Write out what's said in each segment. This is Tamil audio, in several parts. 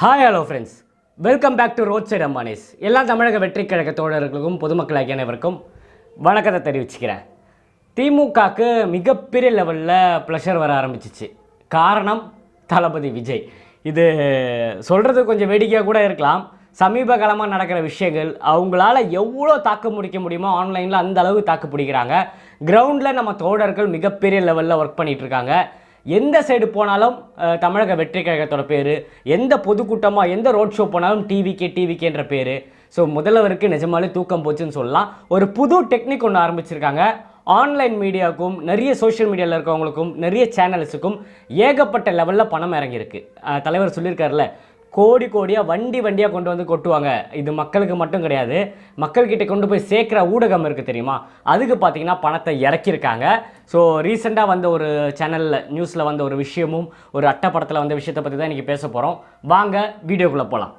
Hi hello friends welcome back to road side Ambanis எல்லா தமிழக வெற்றி கழக தோழர்களுக்கும் பொதுமக்களாகிய அனைவருக்கும் வணக்கத்தை தெரிவிச்சுக்கிறேன். திமுகக்கு மிகப்பெரிய லெவலில் ப்ளஷர் வர ஆரம்பிச்சிச்சு. காரணம் தளபதி விஜய். இது சொல்கிறது கொஞ்சம் வேடிக்கையாக கூட இருக்கலாம். சமீப காலமாக நடக்கிற விஷயங்கள் அவங்களால எவ்வளோ தாக்கு முடிக்க முடியுமோ ஆன்லைனில் அந்த அளவு தாக்கு பிடிக்கிறாங்க. கிரவுண்டில் நம்ம தோழர்கள் மிகப்பெரிய லெவலில் ஒர்க் பண்ணிகிட்ருக்காங்க இருக்காங்க. எந்த சைடு போனாலும் தமிழக வெற்றி கழகத்தோட பேர் எந்த பொதுக்கூட்டமாக எந்த ரோட் ஷோ போனாலும் டிவிகே டிவிகேன்ற பேர். ஸோ முதல்வருக்கு நிஜமாலே தூக்கம் போச்சுன்னு சொல்லலாம். ஒரு புது டெக்னிக் ஒன்று ஆரம்பிச்சிருக்காங்க. ஆன்லைன் மீடியாவுக்கும் நிறைய சோஷியல் மீடியாவில் இருக்கவங்களுக்கும் நிறைய சேனல்ஸுக்கும் ஏகப்பட்ட லெவலில் பணம் இறங்கியிருக்கு. தலைவர் சொல்லியிருக்காருல கோடி கோடியாக வண்டி வண்டியாக கொண்டு வந்து கொட்டுவாங்க. இது மக்களுக்கு மட்டும் கிடையாது. மக்கள்கிட்ட கொண்டு போய் சேர்க்குற ஊடகம் இருக்குது தெரியுமா? அதுக்கு பார்த்தீங்கன்னா பணத்தை இறக்கியிருக்காங்க. ஸோ ரீசெண்டாக வந்த ஒரு சேனலில் நியூஸில் வந்த ஒரு விஷயமும் ஒரு அட்டை படத்தில் வந்த விஷயத்தை பற்றி தான் இன்றைக்கி பேச போகிறோம் வாங்க வீடியோக்குள்ளே போகலாம்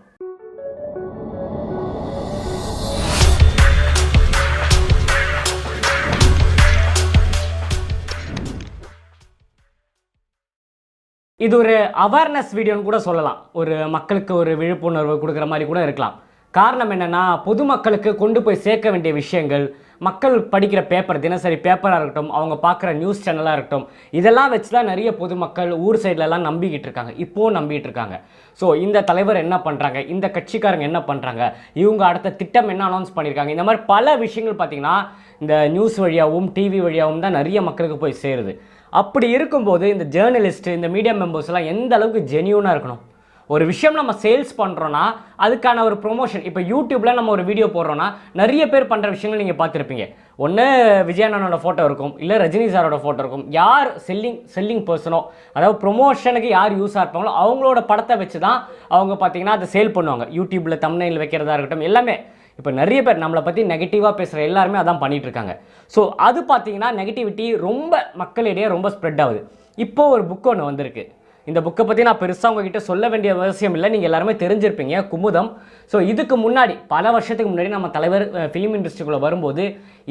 இது ஒரு அவேர்னஸ் வீடியோன்னு கூட சொல்லலாம். ஒரு மக்களுக்கு ஒரு விழிப்புணர்வு கொடுக்குற மாதிரி கூட இருக்கலாம். காரணம் என்னென்னா பொதுமக்களுக்கு கொண்டு போய் சேர்க்க வேண்டிய விஷயங்கள் மக்கள் படிக்கிற பேப்பர் தினசரி பேப்பராக இருக்கட்டும் அவங்க பார்க்குற நியூஸ் சேனலாக இருக்கட்டும் இதெல்லாம் வச்சு தான் நிறைய பொதுமக்கள் ஊர் சைட்லலாம் நம்பிக்கிட்டு இருக்காங்க. இப்போவும் நம்பிக்கிட்டு இருக்காங்க. ஸோ இந்த தலைவர் என்ன பண்ணுறாங்க இந்த கட்சிக்காரங்க என்ன பண்ணுறாங்க இவங்க அடுத்த திட்டம் என்ன அனௌன்ஸ் பண்ணியிருக்காங்க இந்த மாதிரி பல விஷயங்கள் பார்த்திங்கன்னா இந்த நியூஸ் வழியாகவும் டிவி வழியாகவும் தான் நிறைய மக்களுக்கு போய் சேருது. அப்படி இருக்கும்போது இந்த ஜேர்னலிஸ்ட்டு இந்த மீடியா மெம்பர்ஸ்லாம் எந்த அளவுக்கு ஜென்யூனாக இருக்கணும்? ஒரு விஷயம் நம்ம சேல்ஸ் பண்ணுறோன்னா அதுக்கான ஒரு ப்ரொமோஷன் இப்போ யூடியூப்பில் நம்ம ஒரு வீடியோ போடுறோன்னா நிறைய பேர் பண்ணுற விஷயங்கள் நீங்கள் பார்த்துருப்பீங்க. ஒன்று விஜயானனோட ஃபோட்டோ இருக்கும் இல்லை ரஜினி சாரோட ஃபோட்டோ இருக்கும். யார் செல்லிங் செல்லிங் பர்சனோ அதாவது ப்ரொமோஷனுக்கு யார் யூஸாக இருப்பாங்களோ அவங்களோட படத்தை வச்சு தான் அவங்க பார்த்தீங்கன்னா அதை சேல் பண்ணுவாங்க. யூடியூப்பில் தம்னைல் வைக்கிறதா இருக்கட்டும் எல்லாமே. இப்போ நிறைய பேர் நம்மளை பற்றி நெகட்டிவாக பேசுகிற எல்லாருமே அதான் பண்ணிகிட்டு இருக்காங்க ஸோ அது பார்த்தீங்கன்னா நெகட்டிவிட்டி ரொம்ப மக்களிடையே ரொம்ப ஸ்ப்ரெட் ஆகுது. இப்போ ஒரு புக் ஒன்று வந்திருக்கு. இந்த புக்கை பற்றி நான் பெருசாக உங்ககிட்ட சொல்ல வேண்டிய அவசியம் இல்லை. நீங்கள் எல்லாருமே தெரிஞ்சிருப்பீங்க. குமுதம். ஸோ இதுக்கு முன்னாடி பல வருஷத்துக்கு முன்னாடி நம்ம தலைவர் ஃபிலிம் இண்டஸ்ட்ரிக்குள்ளே வரும்போது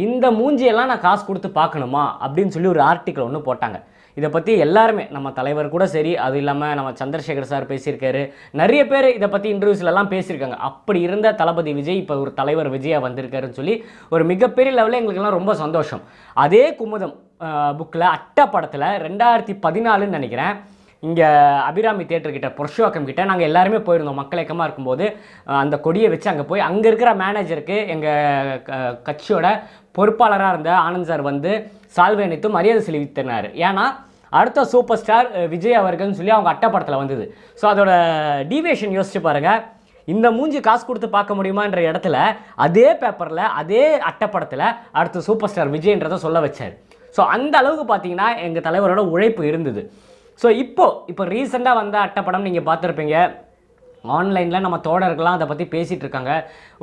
இந்த மூஞ்சியெல்லாம் நான் காசு கொடுத்து பார்க்கணுமா? அப்படின்னு சொல்லி ஒரு ஆர்டிக்கல் ஒன்று போட்டாங்க. இதை பற்றி எல்லாருமே நம்ம தலைவர் கூட சரி அது இல்லாமல் நம்ம சந்திரசேகர் சார் பேசியிருக்காரு. நிறைய பேர் இதை பற்றி இன்டர்வியூஸ்லலாம் பேசியிருக்காங்க. அப்படி இருந்த தளபதி விஜய் இப்போ ஒரு தலைவர் விஜயா வந்திருக்காருன்னு சொல்லி ஒரு மிகப்பெரிய லெவலில் எங்களுக்கெல்லாம் ரொம்ப சந்தோஷம். அதே குமுதம் புக்கில் அட்டை படத்தில் ரெண்டாயிரத்தி பதினாலுன்னு நினைக்கிறேன் இங்கே அபிராமி தேட்டர்கிட்ட பொர்ஷோக்கம் புருஷோக்கம் கிட்ட நாங்கள் எல்லாருமே போயிருந்தோம். மக்கள் இயக்கமாக இருக்கும்போது அந்த கொடியை வச்சு அங்கே போய் அங்கே இருக்கிற மேனேஜருக்கு எங்கள் கட்சியோட பொறுப்பாளராக இருந்த ஆனந்த் சார் வந்து சால்வை அணித்து மரியாதை செலுத்தினார். ஏன்னா அடுத்த சூப்பர் ஸ்டார் விஜய் அவர்கள்னு சொல்லி அவங்க அட்டைப்படத்தில் வந்தது. ஸோ அதோட டீவியேஷன் யோசிச்சு பாருங்கள் இந்த மூஞ்சி காசு கொடுத்து பார்க்க முடியுமான்ற இடத்துல அதே பேப்பரில் அதே அட்டைப்படத்தில் அடுத்த சூப்பர் ஸ்டார் விஜய்ன்றதை சொல்ல வச்சார். ஸோ அந்த அளவுக்கு பார்த்தீங்கன்னா எங்கள் தலைவரோட உழைப்பு இருந்தது. ஸோ இப்போ இப்போ ரீசெண்டாக வந்த அட்டைப்படம் நீங்கள் பார்த்துருப்பீங்க. ஆன்லைனில் நம்ம தோழர்கள்லாம் அதை பற்றி பேசிகிட்டு இருக்காங்க.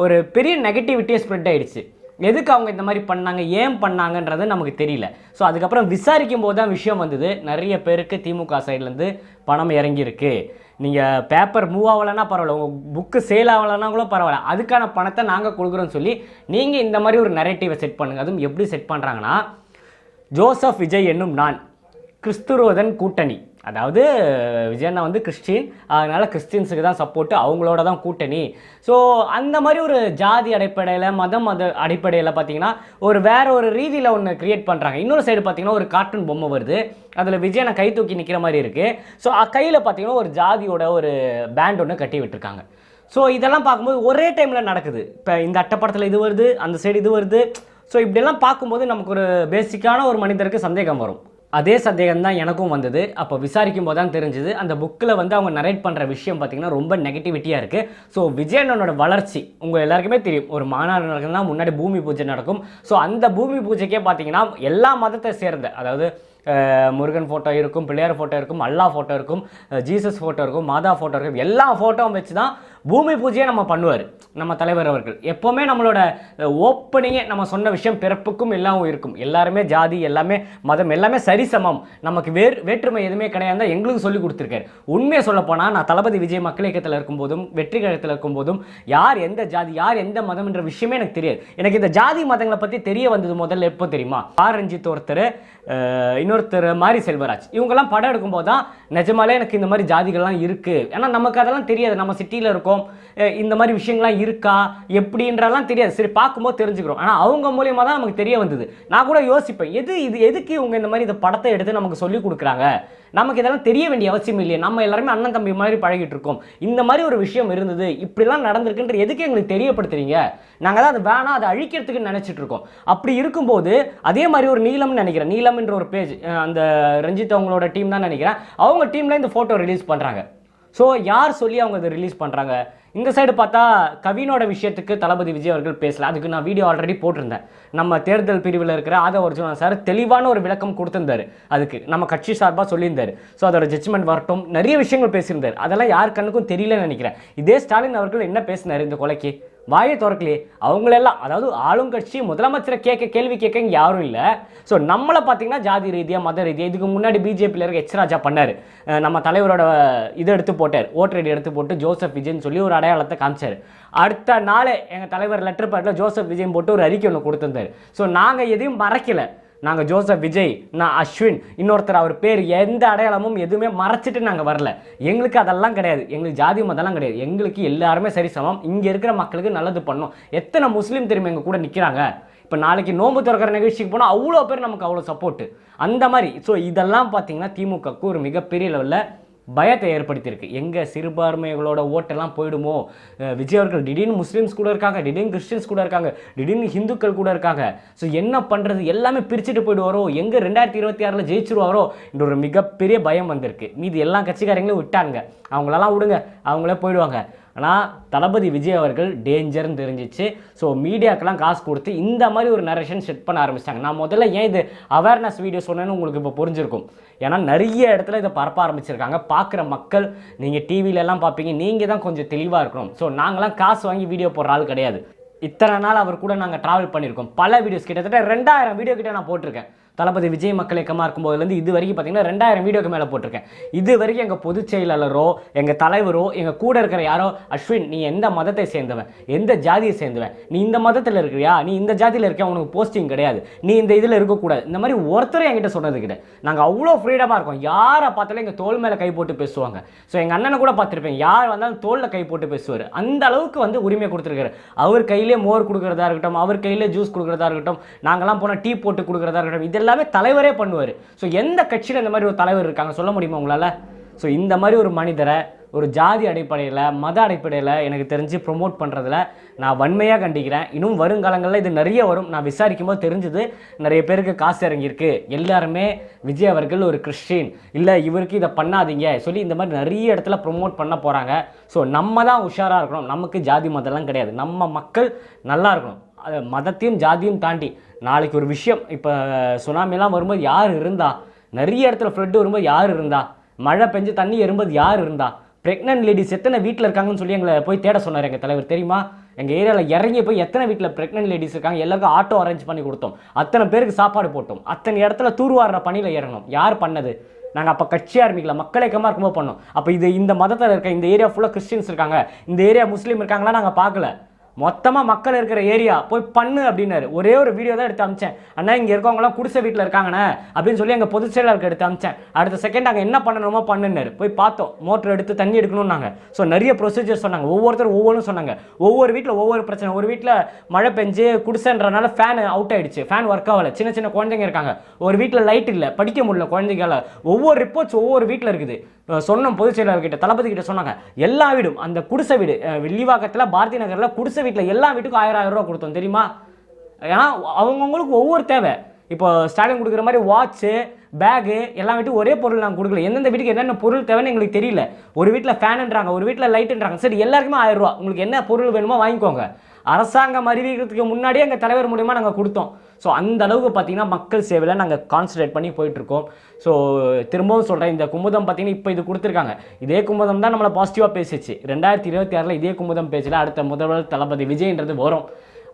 ஒரு பெரிய நெகட்டிவிட்டியே ஸ்ப்ரெட் ஆகிடுச்சு எதுக்கு அவங்க இந்த மாதிரி பண்ணாங்க ஏன் பண்ணாங்கன்றது நமக்கு தெரியல. ஸோ அதுக்கப்புறம் விசாரிக்கும் போது தான் விஷயம் வந்தது. நிறைய பேருக்கு திமுக சைட்லேருந்து பணம் இறங்கியிருக்கு. நீங்கள் பேப்பர் மூவ் ஆகலைன்னா பரவாயில்ல. உங்கள் புக்கு சேல் ஆகலைன்னா கூட பரவாயில்ல. அதுக்கான பணத்தை நாங்கள் கொடுக்குறோன்னு சொல்லி நீங்கள் இந்த மாதிரி ஒரு நெரேட்டிவை செட் பண்ணுங்கள் அதுவும் எப்படி செட் பண்ணுறாங்கன்னா ஜோசப் விஜய் என்னும் நான் கிறிஸ்துரோதன் கூட்டணி. அதாவது விஜயண்ணா வந்து கிறிஸ்டின். அதனால் கிறிஸ்டின்ஸுக்கு தான் சப்போர்ட்டு அவங்களோட தான் கூட்டணி. ஸோ அந்த மாதிரி ஒரு ஜாதி அடிப்படையில் மதம் மத அடிப்படையில் பார்த்தீங்கன்னா ஒரு வேற ஒரு ரீதியில் ஒன்று க்ரியேட் பண்ணுறாங்க இன்னொரு சைடு பார்த்தீங்கன்னா ஒரு கார்ட்டூன் பொம்மை வருது. அதில் விஜயனை கை தூக்கி நிற்கிற மாதிரி இருக்குது ஸோ கையில் பார்த்தீங்கன்னா ஒரு ஜாதியோட ஒரு பேண்ட் ஒன்று கட்டி விட்டுருக்காங்க. ஸோ இதெல்லாம் பார்க்கும்போது ஒரே டைமில் நடக்குது. இப்போ இந்த அட்டைப்படத்தில் இது வருது அந்த சைடு இது வருது. ஸோ இப்படியெல்லாம் பார்க்கும்போது நமக்கு ஒரு பேசிக்கான ஒரு மனிதருக்கு சந்தேகம் வரும். அதே சந்தேகம் தான் எனக்கும் வந்தது. அப்போ விசாரிக்கும் போது தான் தெரிஞ்சுது. அந்த புக்கில் வந்து அவங்க நரேட் பண்ணுற விஷயம் பார்த்திங்கன்னா ரொம்ப நெகட்டிவிட்டியாக இருக்குது ஸோ விஜயண்ணனோட வளர்ச்சி உங்கள் எல்லாருக்குமே தெரியும். ஒரு மாநாடு நடக்குதுன்னா முன்னாடி பூமி பூஜை நடக்கும். ஸோ அந்த பூமி பூஜைக்கே பார்த்தீங்கன்னா எல்லா மதத்தை சேர்ந்த அதாவது முருகன் ஃபோட்டோ இருக்கும் பிள்ளையார் ஃபோட்டோ இருக்கும் அல்லா ஃபோட்டோ இருக்கும் ஜீசஸ் ஃபோட்டோ இருக்கும் மாதா ஃபோட்டோ இருக்கும் எல்லா ஃபோட்டோவும் வச்சு தான் பூமி பூஜையை நம்ம பண்ணுவார் நம்ம தலைவர் அவர்கள். எப்போவுமே நம்மளோட ஓப்பனிங்கே நம்ம சொன்ன விஷயம் பிறப்புக்கும் எல்லாம் இருக்கும். எல்லாருமே ஜாதி எல்லாமே மதம் எல்லாமே சரிசமம். நமக்கு வேறு வேற்றுமை எதுவுமே கிடையாது எங்களுக்கு சொல்லி கொடுத்துருக்காரு. உண்மையை சொல்லப்போனால் நான் தளபதி விஜய் மக்கள் இயக்கத்தில் இருக்கும்போதும் வெற்றி கழகத்தில் இருக்கும்போதும் யார் எந்த ஜாதி யார் எந்த மதம் என்ற விஷயமே எனக்கு தெரியாது. எனக்கு இந்த ஜாதி மதங்களை பற்றி தெரிய வந்தது முதல்ல எப்போ தெரியுமா? ஆர் ரஞ்சித் ஒருத்தர் இன்னொருத்தர் மாரி செல்வராஜ். இவங்கெல்லாம் படம் எடுக்கும்போது தான் நிஜமாலே எனக்கு இந்த மாதிரி ஜாதிகள்லாம் இருக்குது ஏன்னா நமக்கு அதெல்லாம் தெரியாது. நம்ம சிட்டியில் இருக்கோம். அஹ், இந்த மாதிரி விஷயங்கள்லாம் இருக்கா? எப்படின்றலாம் தெரியாது. சரி பார்க்கும்போது தெரிஞ்சுக்கிறோம். ஆனால் அவங்க மூலியமாக தான் நமக்கு தெரிய வந்தது. நான் கூட யோசிப்பேன் எது இது எதுக்கு இவங்க இந்த மாதிரி இந்த படத்தை எடுத்து நமக்கு சொல்லி கொடுக்குறாங்க? நமக்கு இதெல்லாம் தெரிய வேண்டிய அவசியம் இல்லையே. நம்ம எல்லாருமே அண்ணன் தம்பி மாதிரி பழகிட்டு இருக்கோம். இந்த மாதிரி ஒரு விஷயம் இருந்தது இப்படிலாம் நடந்திருக்குன்ற எதுக்கு எங்களுக்கு தெரியப்படுத்துறீங்க? நாங்கள் தான் அது வேணாம் அதை அழிக்கிறதுக்கு நினச்சிட்டு இருக்கோம். அப்படி இருக்கும்போது அதே மாதிரி ஒரு நீலம்னு நினைக்கிறேன். நீலம்ன்ற ஒரு பேஜ் அந்த ரஞ்சித் அவங்களோட டீம் தான் நினைக்கிறேன். அவங்க டீம்ல இந்த ஃபோட்டோ ரிலீஸ் பண்ணுறாங்க ஸோ யார் சொல்லி அவங்க இதை ரிலீஸ் பண்ணுறாங்க இந்த சைடு பார்த்தா கவினோட விஷயத்துக்கு தளபதி விஜய் அவர்கள் பேசல. அதுக்கு நான் வீடியோ ஆல்ரெடி போட்டிருந்தேன். நம்ம தேர்தல் பிரிவில் இருக்கிற ஆத ஒரிஜினல் சார் தெளிவான ஒரு விளக்கம் கொடுத்திருந்தாரு. அதுக்கு நம்ம கட்சி சார்பாக சொல்லியிருந்தார். ஸோ அதோட ஜட்ஜ்மெண்ட் வரட்டும். நிறைய விஷயங்கள் பேசியிருந்தார். அதெல்லாம் யார் கண்ணுக்கும் தெரியலன்னு நினைக்கிறேன். இதே ஸ்டாலின் அவர்கள் என்ன பேசினார் இந்த கொலைக்கு? வாயை திறக்கலையே. அவங்களெல்லாம் அதாவது ஆளுங்கட்சி முதலமைச்சரை கேட்க கேள்வி கேட்க யாரும் இல்லை. ஸோ நம்மளை பார்த்தீங்கன்னா ஜாதி ரீதியாக மத ரீதியாக இதுக்கு முன்னாடி பிஜேபியில் இருக்க எச் ராஜா பண்ணார். நம்ம தலைவரோட இதை எடுத்து போட்டார். ஓட்டர் ஐடி எடுத்து போட்டு ஜோசப் விஜய்னு சொல்லி ஒரு அடையாளத்தை காமிச்சார். அடுத்த நாளே எங்கள் தலைவர் லெட்டர் பேட்டில் ஜோசப் விஜய் போட்டு ஒரு அறிக்கை ஒன்று கொடுத்துருந்தார். ஸோ நாங்கள் எதையும் மறைக்கலை. நாங்கள் ஜோசப் விஜய் நான் அஸ்வின் இன்னொருத்தர் அவர் பேர் எந்த அடையாளமும் எதுவுமே மறைச்சிட்டு நாங்கள் வரல. எங்களுக்கு அதெல்லாம் கிடையாது. எங்களுக்கு ஜாதி மதம்லாம் கிடையாது. எங்களுக்கு எல்லாருமே சரி சமம். இங்கே இருக்கிற மக்களுக்கு நல்லது பண்ணோம். எத்தனை முஸ்லீம் திரும்ப எங்கள் கூட நிற்கிறாங்க இப்போ நாளைக்கு நோன்பு திறக்கிற நிகழ்ச்சிக்கு போனால் அவ்வளோ பேர் நமக்கு அவ்வளோ சப்போர்ட்டு அந்த மாதிரி. ஸோ இதெல்லாம் பார்த்தீங்கன்னா திமுகவுக்கு ஒரு மிகப்பெரிய லெவலில் பயத்தை ஏற்படுத்தியிருக்கு. எங்கள் சிறுபான்மைகளோட ஓட்டெல்லாம் போயிடுமோ? விஜய் அவர்கள் திடீர்னு முஸ்லீம்ஸ் கூட இருக்காங்க திடீர்னு கிறிஸ்டின்ஸ் கூட இருக்காங்க திடீர்னு ஹிந்துக்கள் கூட இருக்காங்க. ஸோ என்ன பண்ணுறது எல்லாமே பிரிச்சுட்டு போயிடுவாரோ? எங்கே ரெண்டாயிரத்தி இருபத்தி ஆறில் ஜெயிச்சிருவாரோ? என்ற ஒரு மிகப்பெரிய பயம் வந்திருக்கு. மீதி எல்லா கட்சிக்காரங்களும் விட்டாங்க அவங்களெல்லாம் விடுங்க. அவங்களே போயிடுவாங்க. ஆனால் தளபதி விஜய் அவர்கள் டேஞ்சர்னு தெரிஞ்சிச்சு. ஸோ மீடியாக்கெல்லாம் காசு கொடுத்து இந்த மாதிரி ஒரு நரேஷன் செட் பண்ண ஆரம்பிச்சிட்டாங்க. நான் முதல்ல ஏன் இது அவேர்னஸ் வீடியோ சொன்னேன்னு உங்களுக்கு இப்போ புரிஞ்சிருக்கும். ஏன்னா நிறைய இடத்துல இதை பரப்ப ஆரம்பிச்சிருக்காங்க. பார்க்குற மக்கள் நீங்கள் டிவிலெல்லாம் பார்ப்பீங்க. நீங்கள் தான் கொஞ்சம் தெளிவாக இருக்கணும். ஸோ நாங்களாம் காசு வாங்கி வீடியோ போடுற ஆள் கிடையாது. இத்தனை நாள் அவர் கூட நாங்கள் ட்ராவல் பண்ணியிருக்கோம். பல வீடியோஸ் கிட்டத்தட்ட ரெண்டாயிரம் வீடியோ கிட்ட நான் போட்டிருக்கேன். தளபதி விஜய் மக்கள் இயக்கமாக இருக்கும்போதுலேருந்து இது வரைக்கும் பார்த்தீங்கன்னா ரெண்டாயிரம் வீடியோக்கு மேலே போட்டிருக்கேன். இது வரைக்கும் எங்கள் பொதுச் செயலாளரோ எங்கள் தலைவரோ எங்கள் கூட இருக்கிற யாரோ அஸ்வின் நீ எந்த மதத்தை சேர்ந்தவன்? எந்த ஜாதியை சேர்ந்தவன்? நீ இந்த மதத்தில் இருக்கிறியா? நீ இந்த ஜாதியில் இருக்க உனக்கு போஸ்டிங் கிடையாது. நீ இந்த இதில் இருக்கக்கூடாது. இந்த மாதிரி ஒருத்தரும் என்கிட்ட சொன்னது கிடையாது. நாங்கள் அவ்வளோ ஃப்ரீடமாக இருக்கோம். யாரை பார்த்தாலும் எங்கள் தோல் மேலே கை போட்டு பேசுவாங்க. ஸோ எங்கள் அண்ணனை கூட பார்த்துருப்பேன். யார் வந்தாலும் தோளில் கை போட்டு பேசுவார். அந்த அளவுக்கு வந்து உரிமை கொடுத்துருக்காரு. அவர் கையிலே மோர் கொடுக்குறதா இருக்கட்டும் அவர் கையிலே ஜூஸ் கொடுக்குறதா இருக்கட்டும் நாங்களாம் போனால் டீ போட்டு கொடுக்குறதா இருக்கட்டும் இதெல்லாம் எல்லாமே தலைவரே பண்ணுவார். ஸோ எந்த கட்சியில் இந்த மாதிரி ஒரு தலைவர் இருக்காங்க சொல்ல முடியுமா உங்களால்? ஸோ இந்த மாதிரி ஒரு மனிதரை ஒரு ஜாதி அடிப்படையில் மத அடிப்படையில் எனக்கு தெரிஞ்சு ப்ரொமோட் பண்ணுறதுல நான் வன்மையாக கண்டிக்கிறேன். இன்னும் வருங்காலங்களில் இது நிறைய வரும். நான் விசாரிக்கும் போது தெரிஞ்சது நிறைய பேருக்கு காசு இறங்கியிருக்கு. எல்லாருமே விஜய் அவர்கள் ஒரு கிறிஸ்டின். இல்லை இவருக்கு இதை பண்ணாதீங்க. சொல்லி இந்த மாதிரி நிறைய இடத்துல ப்ரொமோட் பண்ண போகிறாங்க ஸோ நம்ம தான் உஷாராக இருக்கணும். நமக்கு ஜாதி மதம்லாம் கிடையாது. நம்ம மக்கள் நல்லா இருக்கணும். மதத்தையும் ஜாதியும் தாண்டி நாளைக்கு ஒரு விஷயம். இப்போ சுனாமிலாம் வரும்போது யார் இருந்தா? நிறைய இடத்துல ஃப்ளட் வரும்போது யார் இருந்தா? மழை பெஞ்சு தண்ணி எறும்போது யார் இருந்தா? ப்ரெக்னென்ட் லேடிஸ் எத்தனை வீட்டில் இருக்காங்கன்னு சொல்லி எங்களை போய் தேட சொன்னார் எங்கள் தலைவர். தெரியுமா? எங்கள் ஏரியாவில் இறங்கி போய் எத்தனை வீட்டில் ப்ரெக்னென்ட் லேடிஸ் இருக்காங்க? எல்லாருக்கும் ஆட்டோ அரேஞ்ச் பண்ணி கொடுத்தோம். அத்தனை பேருக்கு சாப்பாடு போட்டோம். அத்தனை இடத்துல தூர்வாடுற பணியில் இறங்கணும் யார் பண்ணது? நாங்கள் அப்போ கட்சி ஆரம்பிக்கல. மக்கள் இயக்கமாக இருக்கும்போது பண்ணோம். அப்போ இது இந்த மதத்தில் இருக்க இந்த ஏரியா ஃபுல்லாக கிறிஸ்டின்ஸ் இருக்காங்க. இந்த ஏரியா முஸ்லீம் இருக்காங்களா நாங்கள் பார்க்கல. மொத்தமாக மக்கள் இருக்கிற ஏரியா போய் பண்ணு அப்படின்னாரு. ஒரே ஒரு வீடியோ தான் எடுத்து அமிச்சேன். அண்ணா இங்கே இருக்கவங்களாம் குடிசை வீட்டில் இருக்காங்கண்ணே அப்படின்னு சொல்லி எங்கள் பொதுச் செயலாளருக்கு எடுத்து அமிச்சேன். அடுத்த செகண்ட் அங்கே என்ன பண்ணணுமோ பண்ணுனாரு போய் பார்த்தோம். மோட்டர் எடுத்து தண்ணி எடுக்கணும்னாங்க. ஸோ நிறைய ப்ரொசீஜர் சொன்னாங்க. ஒவ்வொருத்தரும் ஒவ்வொன்றும் சொன்னாங்க. ஒவ்வொரு வீட்டில் ஒவ்வொரு பிரச்சனை. ஒரு வீட்டில் மழை பெஞ்சு குடிசைன்றனால ஃபேன் அவுட் ஆயிடுச்சு. ஃபேன் ஒர்க் ஆகலை. சின்ன சின்ன குழந்தைங்க இருக்காங்க. ஒரு வீட்டில் லைட் இல்லை. படிக்க முடியல குழந்தைங்களால். ஒவ்வொரு ரிப்போர்ட்ஸ் ஒவ்வொரு வீட்டில் இருக்குது. சொன்னோம் பொதுச் செயலாளர் கிட்ட தளபதி கிட்ட சொன்னாங்க எல்லா வீடும் அந்த குடிசை வீடு வில்லிவாக்கத்தில் பாரதி நகரில் குடிசை வீட்டில் எல்லா வீட்டுக்கும் ஆயிரம் ஆயிரம் ரூபா கொடுத்தோம் தெரியுமா? ஏன்னா அவங்கவுங்களுக்கு ஒவ்வொரு தேவை. இப்போ ஸ்டாலின் கொடுக்குற மாதிரி வாட்ச்சு பேகு எல்லாம் வீட்டு ஒரே பொருள் நாங்கள் கொடுக்கல. எந்தெந்த வீட்டுக்கு என்னென்ன பொருள் தேவைன்னு எங்களுக்கு தெரியல. ஒரு வீட்டில் ஃபேனுன்றாங்க ஒரு வீட்டில் லைட்டுன்றாங்க சரி எல்லாருக்குமே ஆயிரம் ரூபா உங்களுக்கு என்ன பொருள் வேணுமோ வாங்கிக்கோங்க. அரசாங்கம் அறிவிக்கிறதுக்கு முன்னாடியே எங்கள் தலைவர் மூலியமாக நாங்கள் கொடுத்தோம். ஸோ அந்த அளவுக்கு பார்த்தீங்கன்னா மக்கள் சேவையில் நாங்கள் கான்சன்ட்ரேட் பண்ணி போயிட்டுருக்கோம். ஸோ திரும்பவும் சொல்கிறேன் இந்த குமுதம் பார்த்தீங்கன்னா இப்போ இது கொடுத்துருக்காங்க. இதே குமுதம் தான் நம்மளை பாசிட்டிவாக பேசிச்சு. ரெண்டாயிரத்தி இருபத்தி ஆறில் இதே குமுதம் பேச்சில் அடுத்த முதல்வர் தளபதி விஜய்ன்றது வரும்.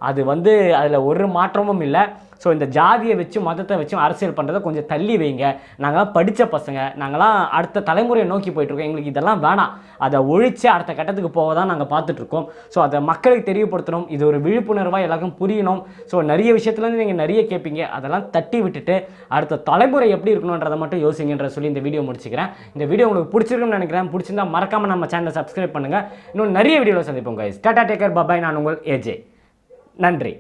அது வந்து அதில் ஒரு மாற்றமும் இல்லை. ஸோ இந்த ஜாதியை வச்சு மதத்தை வச்சு அரசியல் பண்ணுறதை கொஞ்சம் தள்ளி வைங்க. நாங்களாம் படித்த பசங்க. நாங்களாம் அடுத்த தலைமுறையை நோக்கி போயிட்டுருக்கோம். எங்களுக்கு இதெல்லாம் வேணாம். அதை ஒழித்து அடுத்த கட்டத்துக்கு போக தான் நாங்கள் பார்த்துட்ருக்கோம் ஸோ அதை மக்களுக்கு தெரியப்படுத்தணும். இது ஒரு விழிப்புணர்வாக எல்லாருக்கும் புரியணும். ஸோ நிறைய விஷயத்துலேருந்து நீங்கள் நிறைய கேட்பீங்க. அதெல்லாம் தட்டி விட்டுட்டு அடுத்த தலைமுறை எப்படி இருக்கணுன்றதை மட்டும் யோசிங்கன்ற சொல்லி இந்த வீடியோ முடிச்சுக்கிறேன். இந்த வீடியோ உங்களுக்கு பிடிச்சிருக்குன்னு நினைக்கிறேன். பிடிச்சிருந்தா மறக்காமல் நம்ம சேனலை சப்ஸ்கிரைப் பண்ணுங்கள் இன்னும் நிறைய வீடியோவில் சந்திப்போம் கைஸ் டாடா டேக்கர் பபாய் நான் உங்கள் ஏஜே நன்றி.